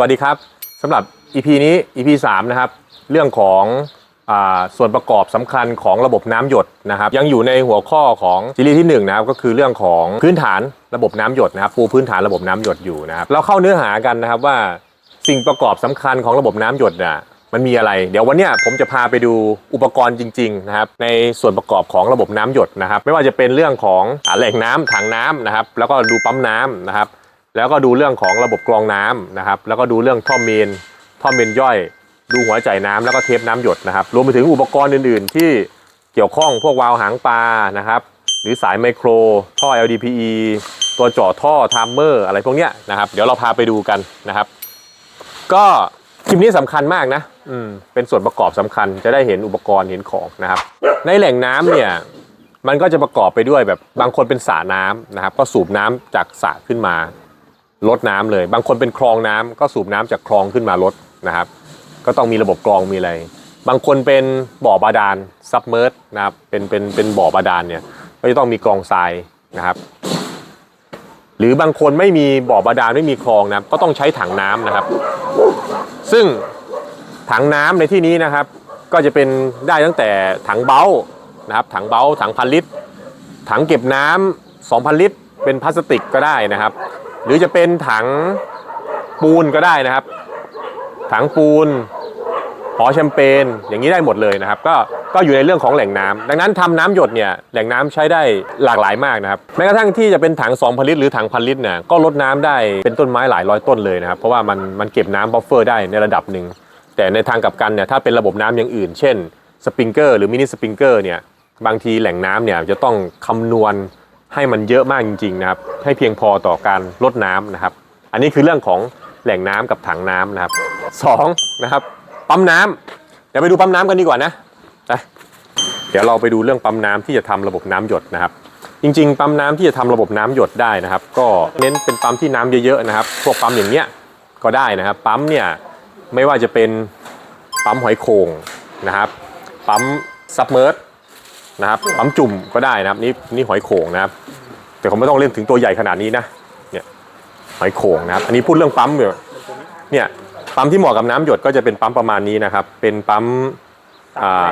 วัสดีครับสำหรับ EP นี้ EP 3 นะครับ เรื่องของอส่วนประกอบสำคัญของระบบน้ำหยดนะครับ ยังอยู่ในหัวข้อของซีรีส์ที่1นะครับก็คือเรื่องของพื้นฐานระบบน้ำหยดนะครับปูพื้นฐานระบบน้ำหยดอยู่นะครับเราเข้าเนื้อหากันนะครับว่าสิ่งประกอบสำคัญของระบบน้ำหยดน่ะมันมีอะไร เดี๋ยววันเนี้ยผมจะพาไปดูอุปกรณ์จริงๆนะครับในส่วนประกอบของระบบน้ำหยดนะครับ ไม่ว่าจะเป็นเรื่องของแหล่งน้ำถังน้ำนะครับ แล้วก็ดูปั๊มน้ำนะครับ แล้วก็ดูเรื่องของระบบกรองน้ำนะครับ แล้วก็ดูเรื่องท่อเมน ท่อเมนย่อย ดูหัวจ่ายน้ำแล้วก็เทปน้ำหยดนะครับ รวมไปถึงอุปกรณ์อื่น ๆ ที่เกี่ยวข้องพวกวาล์วหางปลานะครับ หรือสายไมโคร ท่อ LDPE ตัวเจาะท่อไทม์เมอร์อะไรพวกเนี้ยนะครับ เดี๋ยวเราพาไปดูกันนะครับ ก็คลิปนี้สำคัญมากนะอืมเป็นส่วนประกอบสำคัญจะได้เห็นอุปกรณ์เห็นของนะครับ ในแหล่งน้ำเนี่ยมันก็จะประกอบไปด้วยแบบบางคนเป็นสระน้ำนะครับ ก็สูบน้ำจากสระขึ้นมา ลดน้ำเลย บางคนเป็นคลองน้ำก็สูบน้ำจากคลองขึ้นมาลดนะครับ ก็ต้องมีระบบกรองมีอะไร บางคนเป็นบ่อบาดาลซับเมอร์นะครับเป็นเป็นเป็นบ่อบาดาลเนี่ยก็จะต้องมีกรองทรายนะครับ หรือบางคนไม่มีบ่อบาดาลไม่มีคลองนะครับก็ต้องใช้ถังน้ำนะครับ ซึ่งถังน้ำในที่นี้นะครับ ก็จะเป็นได้ตั้งแต่ถังเบ้านะครับ ถังเบ้าถังพันลิตร ถังเก็บน้ำ2,000 ลิตร เป็นพลาสติกก็ได้นะครับ หรือจะเป็นถังปูนก็ได้นะครับ ถังปูนหอแชมเปญอย่างนี้ได้หมดเลยนะครับ ก็ก็อยู่ในเรื่องของแหล่งน้ำดังนั้นทำน้ำหยดเนี่ยแหล่งน้ำใช้ได้หลากหลายมากนะครับแม้กระทั่งที่จะเป็นถัง2,000ลิตรหรือถังพันลิตรเนี่ยก็ลดน้ำได้เป็นต้นไม้หลายร้อยต้นเลยนะครับ เพราะว่ามันมันเก็บน้ำบัฟเฟอร์ได้ในระดับหนึ่งแต่ในทางกลับกันเนี่ยถ้าเป็นระบบน้ำอย่างอื่น เช่นสปริงเกอร์หรือมินิสปริงเกอร์เนี่ยบางทีแหล่งน้ำเนี่ยจะต้องคำนวณ ให้มันเยอะมากจริงๆนะครับ ให้เพียงพอต่อการลดน้ำนะครับ อันนี้คือเรื่องของแหล่งน้ำกับถังน้ำนะครับสองนะครับ ปั๊มน้ำเดี๋ยวไปดูปั๊มน้ำกันดีกว่านะเดี๋ยวเราไปดูเรื่องปั๊มน้ำที่จะทำระบบน้ำหยดนะครับ จริง ๆ ปั๊มน้ำที่จะทำระบบน้ำหยดได้นะครับ ก็เน้นเป็นปั๊มที่น้ำเยอะๆนะครับ พวกปั๊มอย่างเนี้ยก็ได้นะครับ ปั๊มเนี่ยไม่ว่าจะเป็นปั๊มหอยโข่งนะครับ ปั๊มซับเมอร์ นะครับปั๊มจุ่มก็ได้นะครับนี่นี่หอยโข่งนะครับแต่ผมไม่ต้องเล่นถึงตัวใหญ่ขนาดนี้นะเนี่ยหอยโข่งนะครับ อันนี้พูดเรื่องปั๊มเนี่ยเนี่ยปั๊มที่เหมาะกับน้ำหยดก็จะเป็นปั๊มประมาณนี้นะครับ เป็นปั๊มอ่า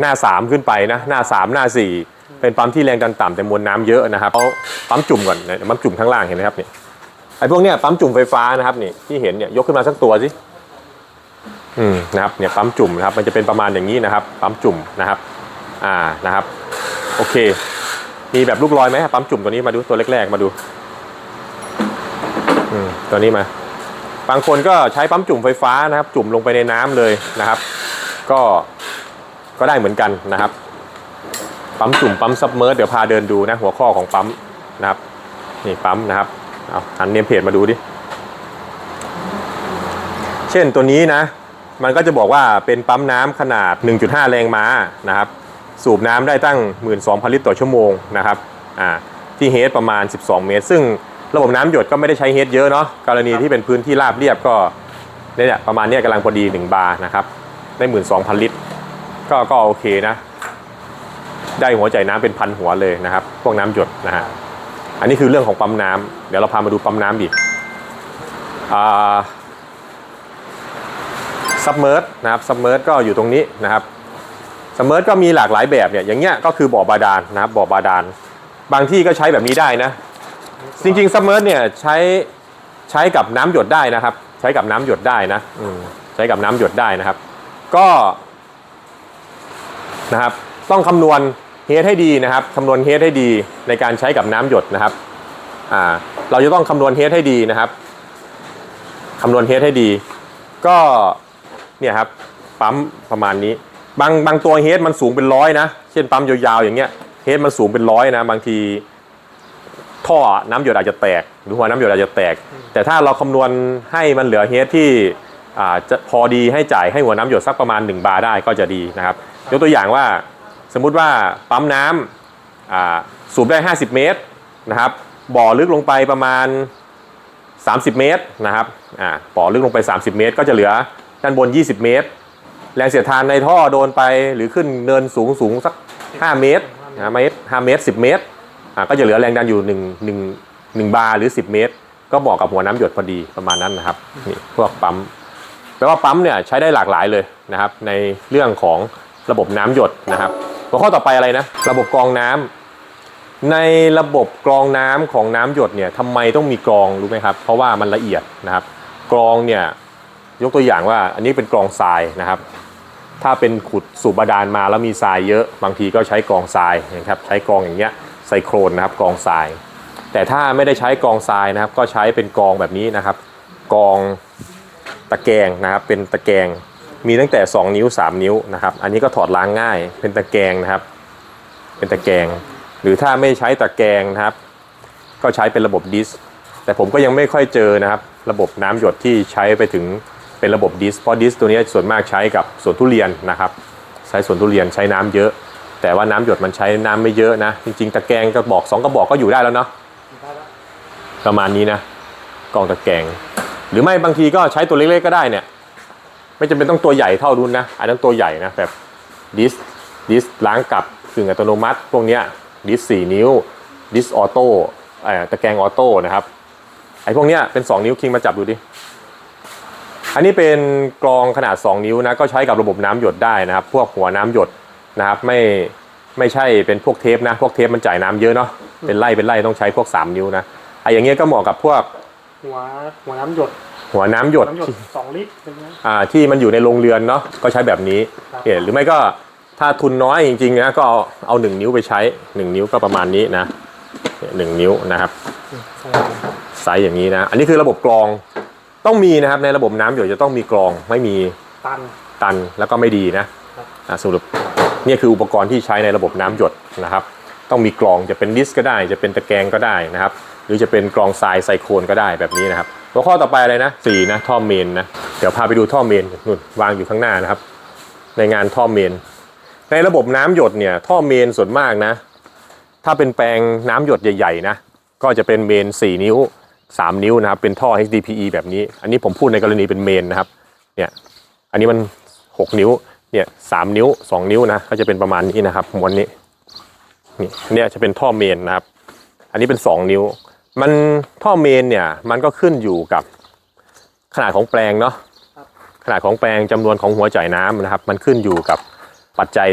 หน้า 3 ขึ้นไปนะหน้า 3 หน้า 4 เป็นปั๊มที่แรงดันต่ำแต่มวลน้ำเยอะนะครับเอาปั๊มจุ่มก่อนนี่ยปั๊มจุ่มข้างล่างเห็นไหมครับเนี่ยไอ้พวกเนี้ยปั๊มจุ่มไฟฟ้านะครับนี่ที่เห็นเนี่ยยกขึ้นมาสักตัวสิอืมนะครับเนี่ยปั๊มจุ่มนะครับ มันจะเป็นประมาณอย่างนี้นะครับ ปั๊มจุ่มนะครับ อ่านะครับ โอเค มีแบบลูกลอยไหมปั๊มจุ่มตัวนี้มาดูตัวแรกๆมาดูอืมตัวนี้มาบางคนก็ใช้ปั๊มจุ่มไฟฟ้านะครับ จุ่มลงไปในน้ำเลยนะครับ ก็ก็ได้เหมือนกันนะครับ ปั๊มจุ่มปั๊มซับเมอร์เดี๋ยวพาเดินดูนะหัวข้อของปั๊มนะครับนี่ปั๊มนะครับเอาหันเนมเพจมาดูดิเช่นตัวนี้นะ มันก็จะบอกว่าเป็นปั๊มน้ำขนาด 1.5 แรงม้านะครับ สูบน้ำได้ตั้ง 12,000 ลิตรต่อชั่วโมงนะครับที่เฮดประมาณ 12 เมตร ซึ่งระบบน้ำหยดก็ไม่ได้ใช้เฮดเยอะเนาะกรณีที่เป็นพื้นที่ราบเรียบก็เนี่ยประมาณนี้กำลังพอดี 1 บาร์นะครับได้ 12,000 ลิตร ก็ก็โอเคนะ ได้หัวใจน้ำเป็นพันหัวเลยนะครับ พวกน้ำหยดนะฮะอันนี้คือเรื่องของปั๊มน้ำเดี๋ยวเราพามาดูปั๊มน้ำอีกซับเมอร์นะครับซับเมอร์ก็อยู่ตรงนี้นะครับ ซับเมอร์ก็มีหลากหลายแบบเนี่ยอย่างเงี้ยก็คือบ่อบาดาลนะครับบ่อบาดาลบางที่ก็ใช้แบบนี้ได้นะ จริงๆซับเมอร์เนี่ยใช้ใช้กับน้ำหยดได้นะครับ ใช้กับน้ำหยดได้นะอืใช้กับน้ำหยดได้นะครับ ก็นะครับต้องคำนวณเฮดให้ดีนะครับคำนวณเฮดให้ดีในการใช้กับน้ำหยดนะครับอ่าเราจะต้องคำนวณเฮดให้ดีนะครับคำนวณเฮดให้ดี ก็เนี่ยครับปั๊มประมาณนี้ บางบางตัวเฮดมันสูงเป็นร้อยนะ เช่นปั๊มยาวๆอย่างเงี้ยเฮดมันสูงเป็นร้อยนะ บางทีท่อน้ำหยดอาจจะแตก หรือหัวน้ำหยดอาจจะแตก แต่ถ้าเราคำนวณให้มันเหลือเฮดที่อ่าจะพอดีให้จ่ายให้หัวน้ำหยดสักประมาณ 1 บาร์ได้ก็จะดีนะครับยกตัวอย่างว่าสมมุติว่าปั๊มน้ำอ่าสูบได้ 50 เมตรนะครับบ่อลึกลงไปประมาณ 30 เมตรนะครับอ่าบ่อลึกลงไป 30 เมตร ก็จะเหลือด้านบน 20 เมตร แรงเสียดทานในท่อโดนไปหรือขึ้นเนินสูงสูงสัก 5 เมตรนะเมตร5เมตร 10 เมตรอ่าก็จะเหลือแรงดันอยู่1 1 1บาร์หรือ 10 เมตร ก็เหมาะกับหัวน้ำหยดพอดีประมาณนั้นนะครับนี่พวกปั๊มแปลว่าปั๊มเนี่ยใช้ได้หลากหลายเลยนะครับ ในเรื่องของระบบน้ำหยดนะครับหัวข้อต่อไปอะไรนะระบบกรองน้ำในระบบกรองน้ำของน้ำหยดเนี่ยทำไมต้องมีกรองรู้ไหมครับ เพราะว่ามันละเอียดนะครับ กรองเนี่ยยกตัวอย่างว่าอันนี้เป็นกรองทรายนะครับ ถ้าเป็นขุดสูบบาดาลมาแล้วมีทรายเยอะ บางทีก็ใช้กองทรายนะครับใช้กองอย่างเงี้ยไซโครนนะครับกองทราย แต่ถ้าไม่ได้ใช้กองทรายนะครับ ก็ใช้เป็นกองแบบนี้นะครับ กองตะแกรงนะครับเป็นตะแกรงมีตั้งแต่ 2 นิ้ว 3 นิ้วนะครับ อันนี้ก็ถอดล้างง่ายเป็นตะแกรงนะครับ เป็นตะแกรงหรือถ้าไม่ใช้ตะแกรงนะครับ ก็ใช้เป็นระบบดิส แต่ผมก็ยังไม่ค่อยเจอนะครับ ระบบน้ำหยดที่ใช้ไปถึง เป็นระบบดิสเพราะดิสตัวนี้ส่วนมากใช้กับสวนทุเรียนนะครับ ใช้สวนทุเรียนใช้น้ำเยอะ แต่ว่าน้ำหยดมันใช้น้ำไม่เยอะนะ จริง ๆ ตะแกรงกระบอกสองกระบอกก็อยู่ได้แล้วเนาะประมาณนี้นะกองตะแกรงหรือไม่บางทีก็ใช้ตัวเล็กๆก็ได้เนี่ยไม่จำเป็นต้องตัวใหญ่เท่ารุ่นนะอันนั้นตัวใหญ่นะแบบดิสดิสล้างกลับกึ่งอัตโนมัติ พวกเนี้ยดิสสี่นิ้วดิสออโต้ตะแกรงออโต้นะครับไอ้พวกเนี้ยเป็น 2 นิ้วคิงมาจับดูดิ อันนี้เป็นกรองขนาด 2 นิ้วนะก็ใช้กับระบบน้ำหยดได้นะครับ พวกหัวน้ำหยดนะครับไม่ไม่ใช่เป็นพวกเทปนะ พวกเทปมันจ่ายน้ำเยอะเนาะเป็นไล่เป็นไล่ต้องใช้พวก 3 นิ้วนะไอ้อย่างเงี้ยก็เหมาะกับพวกหัวหัวน้ำหยด หัวน้ำหยดน้ำหยดสองลิตรเป็นไงอ่าที่มันอยู่ในโรงเรือนเนาะก็ใช้แบบนี้ครับเนี่ยหรือไม่ก็ถ้าทุนน้อยจริงๆนะก็เอาเอาหนึ่งนิ้วไปใช้หนึ่งนิ้วก็ประมาณนี้นะเนี่ยหนึ่งนิ้วนะครับใช่ไซส์อย่างนี้นะ อันนี้คือระบบกรอง ต้องมีนะครับในระบบน้ำหยดจะต้องมีกรองไม่มีตัน ตันแล้วก็ไม่ดีนะครับอะสรุปเนี่ยคืออุปกรณ์ที่ใช้ในระบบน้ำหยดนะครับ ต้องมีกรองจะเป็นดิสก็ได้ จะเป็นตะแกรงก็ได้นะครับ หรือจะเป็นกรองทรายไซโคนก็ได้แบบนี้นะครับหัวข้อต่อไปอะไรนะสี่นะท่อเมนนะเดี๋ยวพาไปดูท่อเมนนู่นวางอยู่ข้างหน้านะครับ ในงานท่อเมน ในระบบน้ำหยดเนี่ยท่อเมนส่วนมากนะ ถ้าเป็นแปลงน้ำหยดใหญ่ๆนะก็จะเป็นเมน 4 นิ้ว 3 นิ้วนะครับ เป็นท่อ HDPE แบบนี้ อันนี้ผมพูดในกรณีเป็นเมนนะครับ เนี่ย อันนี้มัน 6 นิ้ว เนี่ยสามนิ้ว 2 นิ้วนะ ก็จะเป็นประมาณนี้นะครับม้วนนี้ นี่นเนี้ยจะเป็นท่อเมนนะครับ อันนี้เป็น 2 นิ้ว มันท่อเมนเนี่ย มันก็ขึ้นอยู่กับขนาดของแปลงเนาะ ขนาดของแปลงจำนวนของหัวจ่ายน้ำนะครับ มันขึ้นอยู่กับปัจจัย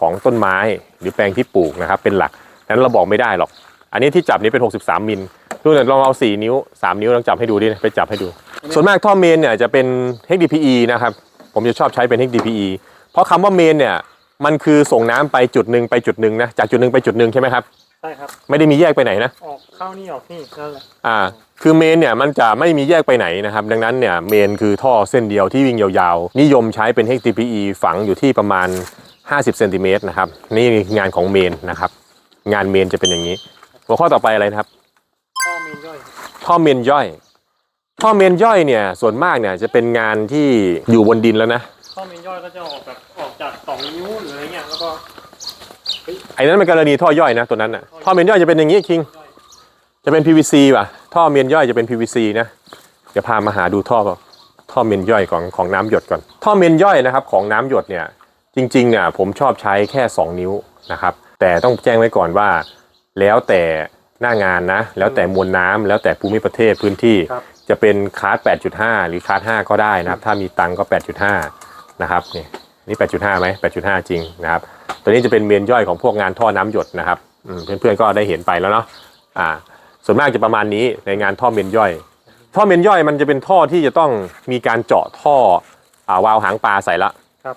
ของต้นไม้หรือแปลงที่ปลูกนะครับ เป็นหลักนั้นเราบอกไม่ได้หรอก อันนี้ที่จับนี้เป็น 63 มิล ดูหน่อยลองเอา4นิ้ว3นิ้วลองจับให้ดูดิไปจับให้ดู ส่วนมากท่อเมนเนี่ยจะเป็น HDPE นะครับ ผมจะชอบใช้เป็น HDPE เพราะคำว่าเมนเนี่ยมันคือส่งน้ำไปจุดหนึ่งไปจุดหนึ่งนะจากจุดหนึ่งไปจุดหนึ่งใช่ไหมครับ ใช่ครับ ไม่ได้มีแยกไปไหนนะ ออกเข้านี่ออกนี่นั่นแหละอ่าคือเมนเนี่ยมันจะไม่มีแยกไปไหนนะครับ ดังนั้นเนี่ยเมนคือท่อเส้นเดียวที่วิ่งยาวๆ นิยมใช้เป็น HDPE ฝังอยู่ที่ประมาณ 50เซนติเมตรนะครับ นี่งานของเมนนะครับ งานเมนจะเป็นอย่างนี้ หัวข้อต่อไปอะไรนะครับข้อมีนย่อย ท่อเมนย่อย ท่อเมนย่อยเนี่ย ส่วนมากเนี่ยจะเป็นงานที่อยู่บนดินแล้วนะข้อมีนย่อยก็จะออกแบบออกจากสองนิ้วหรืออะไรเงี้ยแล้วก็ไอ้นั้นเป็นกรณีท่อย่อยนะตัวนั้นน่ะท่อเมนย่อยจะเป็นอย่างนี้คิง จะเป็น PVC ป่ะท่อเมนย่อยจะเป็น PVC นะเดี๋ยวพามาหาดูท่อท่อเมนย่อยของของน้ำหยดก่อน ท่อเมนย่อยนะครับของน้ำหยดเนี่ยจริงๆเนี่ยผมชอบใช้แค่ 2 นิ้วนะครับแต่ต้องแจ้งไว้ก่อนว่า แล้วแต่ หน้างานนะ แล้วแต่มวลน้ำแล้วแต่ภูมิประเทศพื้นที่ครับจะเป็นคาร์ด8.5 หรือคาร์ด5ก็ได้นะครับ ถ้ามีตังค์ก็ 8.5 นะครับนี่นี่ 8.5ไหม8.5 จริงนะครับ ตัวนี้จะเป็นเมนย่อยของพวกงานท่อน้ำหยดนะครับอืมเพื่อนๆก็ได้เห็นไปแล้วเนาะอ่า ส่วนมากจะประมาณนี้ในงานท่อเมนย่อย ท่อเมนย่อยมันจะเป็นท่อที่จะต้องมีการเจาะท่ออ่าวาล์วหางปลาใส่ละครับ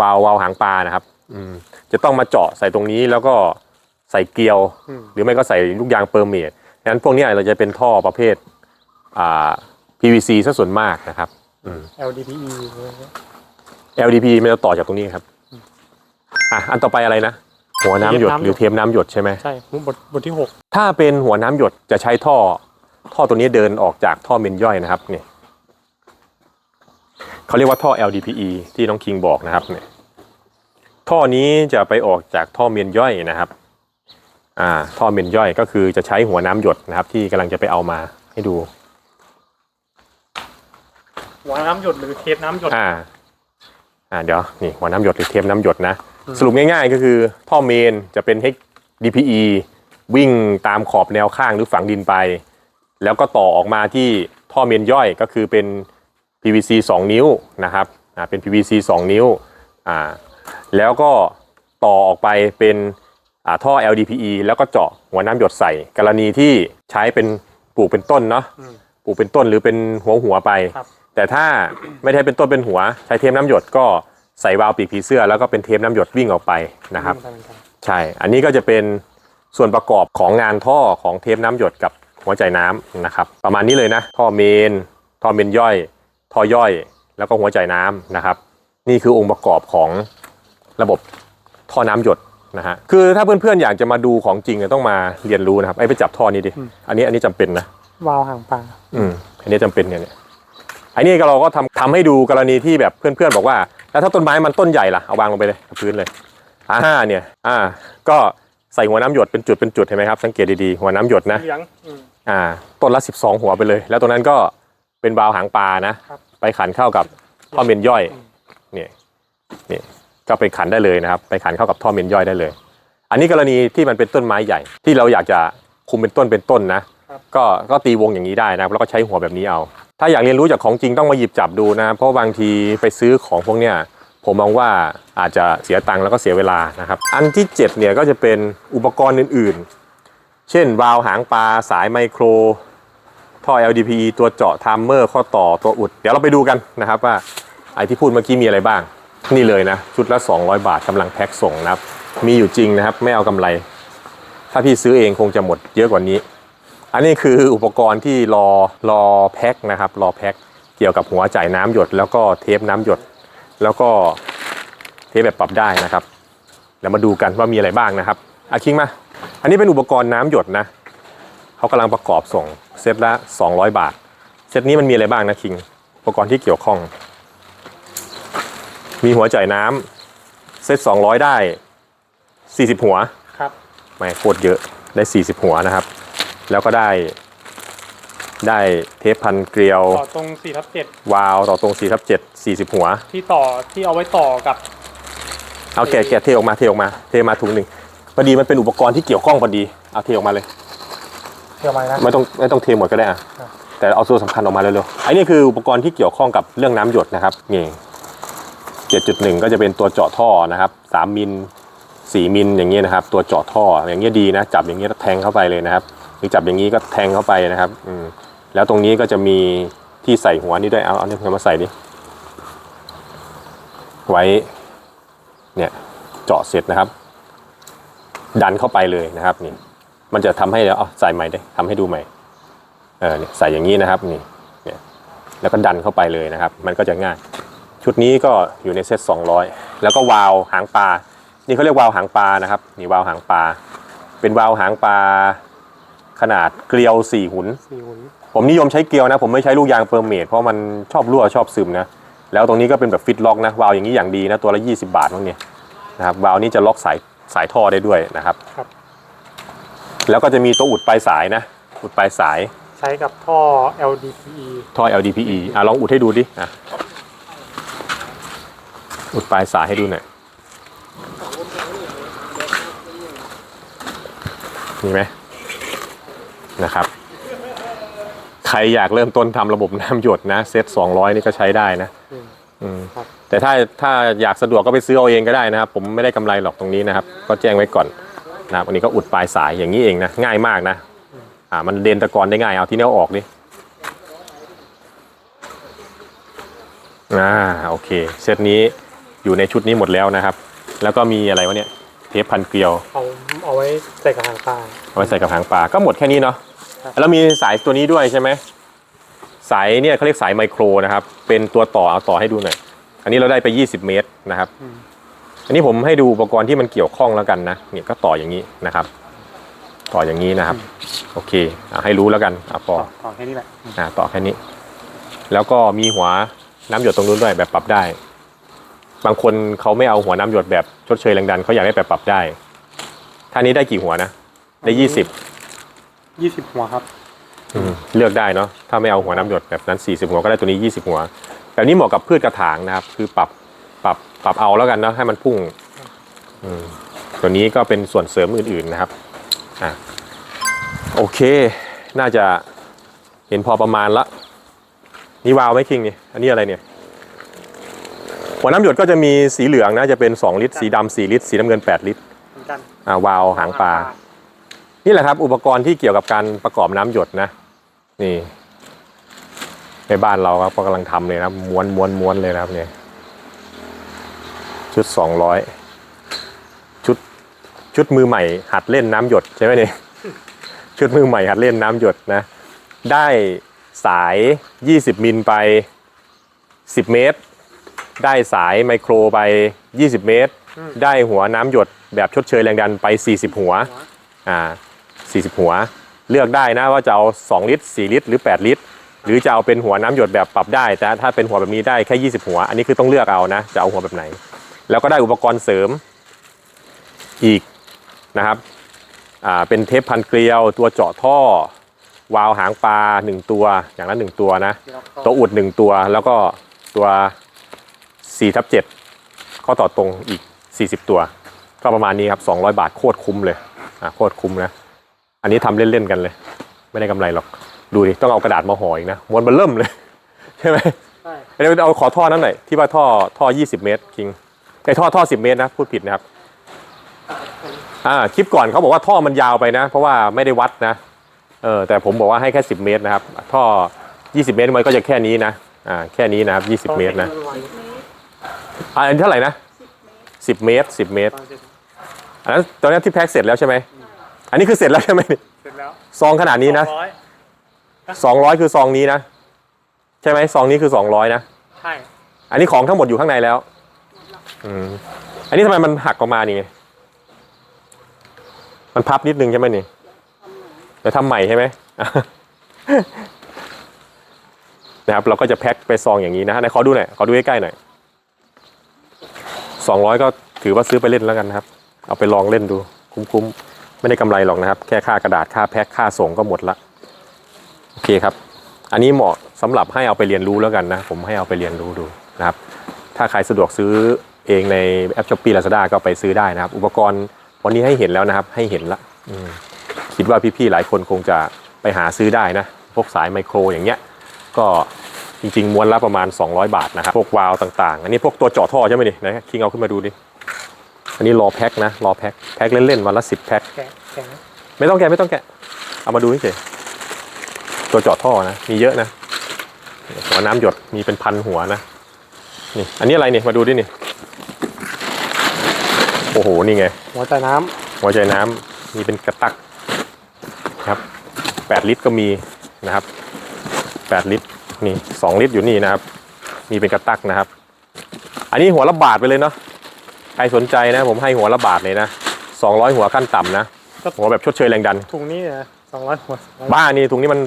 วาล์ววาล์วหางปลานะครับ อืมจะต้องมาเจาะใส่ตรงนี้แล้วก็ ใส่เกลียวอืมหรือไม่ก็ใส่ลูกยางเปอร์เมดดังนั้นพวกเนี้ยเราจะเป็นท่อประเภทอ่า PVC ซะส่วนมากนะครับอืม LDPE อะไรเงี้ย LDP มันจะต่อจากตรงนี้ครับอะอันต่อไปอะไรนะ หัวน้ำหยดหรือเทมน้ำหยดใช่ไหมใช่บทบทที่หกถ้าเป็นหัวน้ำหยดจะใช้ท่อ ท่อตัวนี้เดินออกจากท่อเมนย่อยนะครับเนี่ยเขาเรียกว่าท่อ LDPE ที่น้องคิงบอกนะครับเนี่ยท่อนี้จะไปออกจากท่อเมนย่อยนะครับอ่า ท่อเมนย่อยก็คือจะใช้หัวน้ำหยดนะครับ ที่กำลังจะไปเอามาให้ดู หัวน้ำหยดหรือเทปน้ำหยดอ่าอ่าเดี๋ยวนี่หัวน้ำหยดหรือเทปน้ำหยดนะ สรุปง่ายๆ ก็คือท่อเมนจะเป็น DPE วิ่งตามขอบแนวข้างหรือฝังดินไป แล้วก็ต่อออกมาที่ท่อเมนย่อยก็คือเป็น PVC 2 นิ้วนะครับอ่าเป็น PVC 2 นิ้วอ่าแล้วก็ต่อออกไปเป็นอ่า ท่อ LDPE แล้วก็เจาะหัวน้ำหยดใส่ กรณีที่ใช้เป็นปลูกเป็นต้นเนาะอืมปลูกเป็นต้นหรือเป็นหัวหัวๆไปครับแต่ถ้าไม่ได้เป็นต้นเป็นหัว ใช้เทปน้ำหยดก็ใส่วาล์วปีกผีเสื้อ แล้วก็เป็นเทปน้ำหยดวิ่งออกไปนะครับเหมือนกันใช่ อันนี้ก็จะเป็นส่วนประกอบของงานท่อของเทปน้ำหยดกับหัวใจน้ำนะครับ ประมาณนี้เลยนะ ท่อเมน ท่อเมนย่อย ท่อย่อย แล้วก็หัวใจน้ำนะครับ นี่คือองค์ประกอบของระบบท่อน้ำหยด นะฮะคือถ้าเพื่อนๆอยากจะมาดูของจริงเนี่ยต้องมาเรียนรู้นะครับไอ้ไปจับท่อนี้ดิอันนี้อันนี้จำเป็นนะวาวห่างปลาอืมอันนี้จำเป็นเนี่ยเนี่ยอันนี้ก็เราก็ทำทำให้ดูกรณีที่แบบเพื่อนๆบอกว่า แล้วถ้าต้นไม้มันต้นใหญ่ล่ะเอาวางลงไปเลยกับพื้นเลยอ่าเนี่ยอ่า ก็ใส่หัวน้ำหยดเป็นจุดเป็นจุดเห็นไหมครับสังเกตดีๆหัวน้ำหยดนะเลี้ยงอืม อ่าต้นละ 12 หัวไปเลย แล้วตรงนั้นก็เป็นบาวหางปลานะครับ ไปขันเข้ากับท่อเมนย่อย เนี่ยนี่ ก็ไปขันได้เลยนะครับ ไปขันเข้ากับท่อเมนย่อยได้เลย อันนี้กรณีที่มันเป็นต้นไม้ใหญ่ ที่เราอยากจะคุมเป็นต้นเป็นต้นนะ ก็ก็ตีวงอย่างนี้ได้นะครับแล้วก็ใช้หัวแบบนี้เอา ถ้าอยากเรียนรู้จากของจริงต้องมาหยิบจับดูนะ เพราะบางทีไปซื้อของพวกเนี้ยผมมองว่าอาจจะเสียตังค์แล้วก็เสียเวลานะครับ อันที่7เนี่ยก็จะเป็นอุปกรณ์อื่นๆ เช่น วาล์วหางปลาสายไมโคร ท่อ LDPE ตัวเจาะไทม์เมอร์ข้อต่อตัวอุด เดี๋ยวเราไปดูกันนะครับว่าไอที่พูดเมื่อกี้มีอะไรบ้าง นี่เลยนะ ชุดละ 200 บาทกำลังแพ็คส่งนะครับ มีอยู่จริงนะครับ ไม่เอากำไร ถ้าพี่ซื้อเองคงจะหมดเยอะกว่านี้ อันนี้คืออุปกรณ์ที่รอรอแพ็คนะครับ รอแพ็คเกี่ยวกับหัวจ่ายน้ำหยด แล้วก็เทปน้ำหยด แล้วก็เทปแบบปรับได้นะครับแล้วมาดูกันว่ามีอะไรบ้างนะครับอาคิงมา อันนี้เป็นอุปกรณ์น้ำหยดนะเขากำลังประกอบส่งเซตละ 200 บาท เซตนี้มันมีอะไรบ้างนะคิง อุปกรณ์ที่เกี่ยวข้อง มีหัวจ่ายน้ำเซต200ได้40หัวครับ ไม่โคตรเยอะได้40หัวนะครับ แล้วก็ได้ ได้เทปพันเกลียว ต่อตรง4ทับ7วาล์วต่อตรง4ทับ7 40 หัวที่ต่อที่เอาไว้ต่อกับ เอาแกะแกะเทออกมาเทออกมาเทมาถุงหนึ่งพอดีมันเป็นอุปกรณ์ที่เกี่ยวข้องพอดีเอาเทออกมาเลย เทียมไว้นะ ไม่ต้องไม่ต้องเทหมดก็ได้อะครับ แต่เอาส่วนสำคัญออกมาเร็วๆอันนี้คืออุปกรณ์ที่เกี่ยวข้องกับเรื่องน้ำหยดนะครับนี่ 7.1 ก็จะเป็นตัวเจาะท่อนะครับ3มิล4มิลอย่างเงี้ยนะครับ ตัวเจาะท่ออย่างเงี้ยดีนะจับอย่างเงี้ยแล้วแทงเข้าไปเลยนะครับหรือจับอย่างนี้ก็แทงเข้าไปนะครับอืมแล้วตรงนี้ก็จะมีที่ใส่หัวนี่ด้วยเอาเอาเนี่ยมาใส่ดิไว้เนี่ยเจาะเสร็จนะครับ ดันเข้าไปเลยนะครับนี่มันจะทำให้แล้วเอาใส่ใหม่ได้ทำให้ดูใหม่เออเนี่ยใส่อย่างนี้นะครับนี่เนี่ยแล้วก็ดันเข้าไปเลยนะครับ มันก็จะง่าย ชุดนี้ก็อยู่ในเซต200 แล้วก็วาล์วหางปลา นี่เขาเรียกวาล์วหางปลานะครับ นี่วาล์วหางปลา เป็นวาล์วหางปลาขนาดเกลียวสี่หุนสี่หุ่นผมนิยมใช้เกลียวนะ ผมไม่ใช้ลูกยางเปอร์เมดเพราะมันชอบรั่วชอบซึมนะ แล้วตรงนี้ก็เป็นแบบฟิตล็อกนะวาล์วอย่างนี้อย่างดีนะตัวละ 20 บาทมั้งเนี่ยนะครับวาล์วนี้จะล็อกสายสายท่อได้ด้วยนะครับครับ แล้วก็จะมีตัวอุดปลายสายนะ อุดปลายสายใช้กับท่อ LDPE ท่อ LDPE อะลองอุดให้ดูดิอะ อุดปลายสายให้ดูหน่อยมีไหมนะครับ ใครอยากเริ่มต้นทำระบบน้ำหยดนะ เซต200นี่ก็ใช้ได้นะอืมอืมครับแต่ถ้าถ้าอยากสะดวกก็ไปซื้อเอาเองก็ได้นะครับ ผมไม่ได้กำไรหรอกตรงนี้นะครับ ก็แจ้งไว้ก่อนนะครับอันนี้ก็อุดปลายสายอย่างนี้เองนะ ง่ายมากนะ อ่า มันเดนตะกอนได้ง่ายเอาที่นี้เอาออกดิอ่าโอเค เซตนี้ อยู่ในชุดนี้หมดแล้วนะครับ แล้วก็มีอะไรวะเนี่ยเทปพันเกลียวเอาเอาไว้ใส่กับหางปลาเอาไว้ใส่กับหางปลาก็หมดแค่นี้เนาะครับแล้วมีสายตัวนี้ด้วยใช่ไหมสายเนี่ยเขาเรียกสายไมโครนะครับ เป็นตัวต่อเอาต่อให้ดูหน่อยอันนี้เราได้ไป 20 เมตรนะครับอืมอันนี้ผมให้ดูอุปกรณ์ที่มันเกี่ยวข้องแล้วกันนะเนี่ยก็ต่ออย่างนี้นะครับ ต่ออย่างนี้นะครับ โอเคเอาให้รู้แล้วกันอะพอต่อแค่นี้แหละอ่าต่อแค่นี้ แล้วก็มีหัวน้ำหยดตรงนู้นด้วยแบบปรับได้ บางคนเขาไม่เอาหัวน้ำหยดแบบชดเชยแรงดันเขาอยากได้แบบปรับได้ท่านี้ได้กี่หัวนะ ได้ยี่สิบ20หัวครับ เลือกได้เนาะถ้าไม่เอาหัวน้ำหยดแบบนั้น40หัวก็ได้ตัวนี้20หัวแบบนี้เหมาะกับพืชกระถางนะครับ คือปรับปรับปรับเอาแล้วกันเนาะให้มันพุ่งอืมตัวนี้ก็เป็นส่วนเสริมอื่นๆนะครับอะโอเค น่าจะเห็นพอประมาณละนี่วาล์วไหมคิงนี่อันนี้อะไรเนี่ย หัวน้ำหยดก็จะมีสีเหลืองนะจะเป็น 2 ลิตร สีดำ4ลิตร สีน้ำเงิน 8 ลิตรเหมือนกันอ่าวาล์วหางปลา นี่แหละครับ อุปกรณ์ที่เกี่ยวกับการประกอบน้ำหยดนะ นี่ ในบ้านเราครับก็กำลังทำเลยนะครับม้วนม้วนม้วนเลยนะครับเนี่ย ชุด 200 ชุดชุดมือใหม่ หัดเล่นน้ำหยดใช่ไหมเนี่ย ชุดมือใหม่หัดเล่นน้ำหยดนะ ได้สาย 20 มิลไป 10 เมตร ได้สายไมโครไป 20 เมตร ได้หัวน้ำหยดแบบชดเชยแรงดันไป 40 หัวอ่า40 หัว เลือกได้นะว่าจะเอา 2 ลิตร 4 ลิตร หรือ 8 ลิตร หรือจะเอาเป็นหัวน้ำหยดแบบปรับได้ แต่ถ้าเป็นหัวแบบนี้ได้แค่ 20 หัว อันนี้คือต้องเลือกเอานะ จะเอาหัวแบบไหน แล้วก็ได้อุปกรณ์เสริมอีกนะครับอ่าเป็นเทปพันเกลียว ตัวเจาะท่อ วาล์วหางปลา 1 ตัว อย่างละ 1 ตัวนะที่เราเข้าตัวอุด 1 ตัว แล้วก็ตัว 4ทับ7ข้อต่อตรงอีก 40 ตัว ก็ประมาณนี้ครับ 200 บาทโคตรคุ้มเลยอะโคตรคุ้มนะ อันนี้ทำเล่น ๆ กันเลย ไม่ได้กำไรหรอก ดูดิ ต้องเอากระดาษมาห่ออีกนะม้วนมันเริ่มเลย ใช่ไหมใช่เดี๋ยวเอาขอท่อนั้นหน่อยที่ว่าท่อท่อ 20 เมตรคิงไอ้ท่อท่อ 10 เมตรนะ พูดผิดนะครับอ่าคลิปก่อนเขาบอกว่าท่อมันยาวไปนะ เพราะว่าไม่ได้วัดนะเออแต่ผมบอกว่าให้แค่ 10 เมตรนะครับ ท่อ 20 เมตรมันก็จะแค่นี้นะอ่าแค่นี้นะครับ 20 เมตรนะ อ่าอันนเท่าไหร่นะ10เมตร10เมตรตอนเสร็จอันนั้นตอนนี้ที่แพ็คเสร็จแล้วใช่ไหม อันนี้คือเสร็จแล้วใช่ไหมเสร็จแล้วซองขนาดนี้นะสองร้อย200คือซองนี้นะ ใช่ไหมซองนี้คือ200นะ ใช่ อันนี้ของทั้งหมดอยู่ข้างในแล้ว อืม อันนี้ทำไมมันหักออกมานี่ไงมันพับนิดนึงใช่ไหมนี่ เดี๋ยวทำใหม่ใช่ไหม นะครับเราก็จะแพ็คไปซองอย่างนี้นะไหนขอดูหน่อย ขอดูใกล้ๆหน่อย สองร้อยก็ถือว่าซื้อไปเล่นแล้วกันนะครับ เอาไปลองเล่นดู คุ้มๆ ไม่ได้กำไรหรอกนะครับ แค่ค่ากระดาษค่าแพ็คค่าส่งก็หมดละ โอเคครับ อันนี้เหมาะสำหรับให้เอาไปเรียนรู้แล้วกันนะ ผมให้เอาไปเรียนรู้ดูนะครับ ถ้าใครสะดวกซื้อเองในแอปช้อปปี้ลาซาด้าก็ไปซื้อได้นะครับ อุปกรณ์วันนี้ให้เห็นแล้วนะครับ ให้เห็นละคิดว่าพี่ๆหลายคนคงจะไปหาซื้อได้นะ พวกสายไมโครอย่างเงี้ย ก็ จริงๆม้วนละประมาณ 200 บาทนะครับพวกวาล์วต่างๆ อันนี้พวกตัวเจาะท่อใช่ไหมนี่นะคิงเอาขึ้นมาดูดิอันนี้รอแพ็คนะรอแพ็คแพ็คเล่นๆวันละ10แพ็คแกะแข็งไม่ต้องแกะไม่ต้องแกะเอามาดูเฉยๆตัวเจาะท่อนะมีเยอะนะหัวน้ำหยดมีเป็นพันหัวนะนี่อันนี้อะไรเนี่ยมาดูดินี่โอ้โหนี่ไงหัวใจน้หัวใจน้ำมีเป็นกระตักนะครับแปดลิตรก็มีนะครับแปดลิตร นี่สองลิตรอยู่นี่นะครับ มีเป็นกระตักนะครับ อันนี้หัวละบาทไปเลยเนาะใครสนใจนะผมให้หัวละบาทเลยนะสองร้อยหัวขั้นต่ำนะหัวแบบชดเชยแรงดันำถุงนี้นะสองร้อยหัว บ้านี่ถุงนี้มัน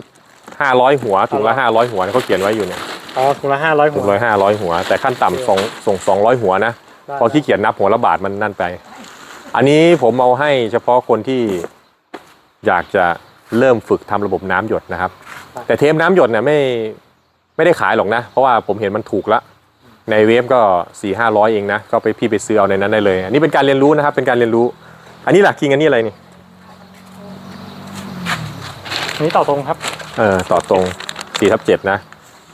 ห้าร้อยหัวถุงละห้าร้อยหัวนะเขาเขียนไว้อยู่เนี่ยอ๋อถุงละห้าร้อยหัถุวงละห้าร้อยหัว แต่ขั้นต่ำส่งส่งสองร้อยหัวนะได้พอขี้เกียจนับหัวละบาทมันนั่นไป อันนี้ผมเอาให้เฉพาะคนที่อยากจะเริ่มฝึกทำระบบน้ำหยดนะครับ แต่เทปน้ำหยดเนี่ยไม่ ไม่ได้ขายหรอกนะ เพราะว่าผมเห็นมันถูกละ ในเว็บก็สี่ห้าร้อยเองนะ ก็ไปพี่ไปซื้อเอาในนั้นได้เลย อันนี้เป็นการเรียนรู้นะครับ เป็นการเรียนรู้ อันนี้หลักคิงอันนี้อะไรนี่ อันนี้ต่อตรงครับ เออต่อตรง4ทับ7นะ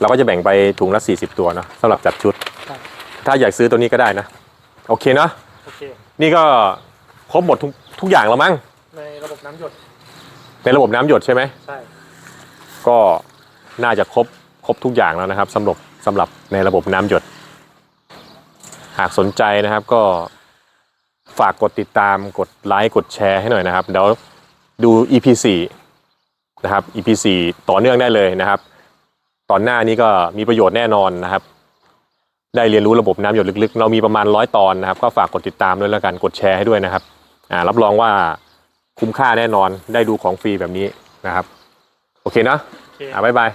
เราก็จะแบ่งไปถุงละ 40 ตัวเนาะสำหรับจัดชุด ครับ ถ้าอยากซื้อตัวนี้ก็ได้นะ โอเคเนาะ โอเค นี่ก็ครบหมดทุกทุกอย่างแล้วมั้ง ในระบบน้ำหยด ในระบบน้ำหยดใช่ไหม ใช่ ก็น่าจะครบ ครบทุกอย่างแล้วนะครับสำหรับสำหรับในระบบน้ำหยด หากสนใจนะครับก็ฝากกดติดตามกดไลค์กดแชร์ให้หน่อยนะครับเดี๋ยวดู EP 4นะครับ EP 4ต่อเนื่องได้เลยนะครับ ตอนหน้านี้ก็มีประโยชน์แน่นอนนะครับ ได้เรียนรู้ระบบน้ำหยดลึกๆ เรามีประมาณร้อยตอนนะครับ ก็ฝากกดติดตามด้วยแล้วกันกดแชร์ให้ด้วยนะครับอ่ารับรองว่าคุ้มค่าแน่นอนได้ดูของฟรีแบบนี้นะครับ โอเคนะโอเคอ่าบ๊ายบาย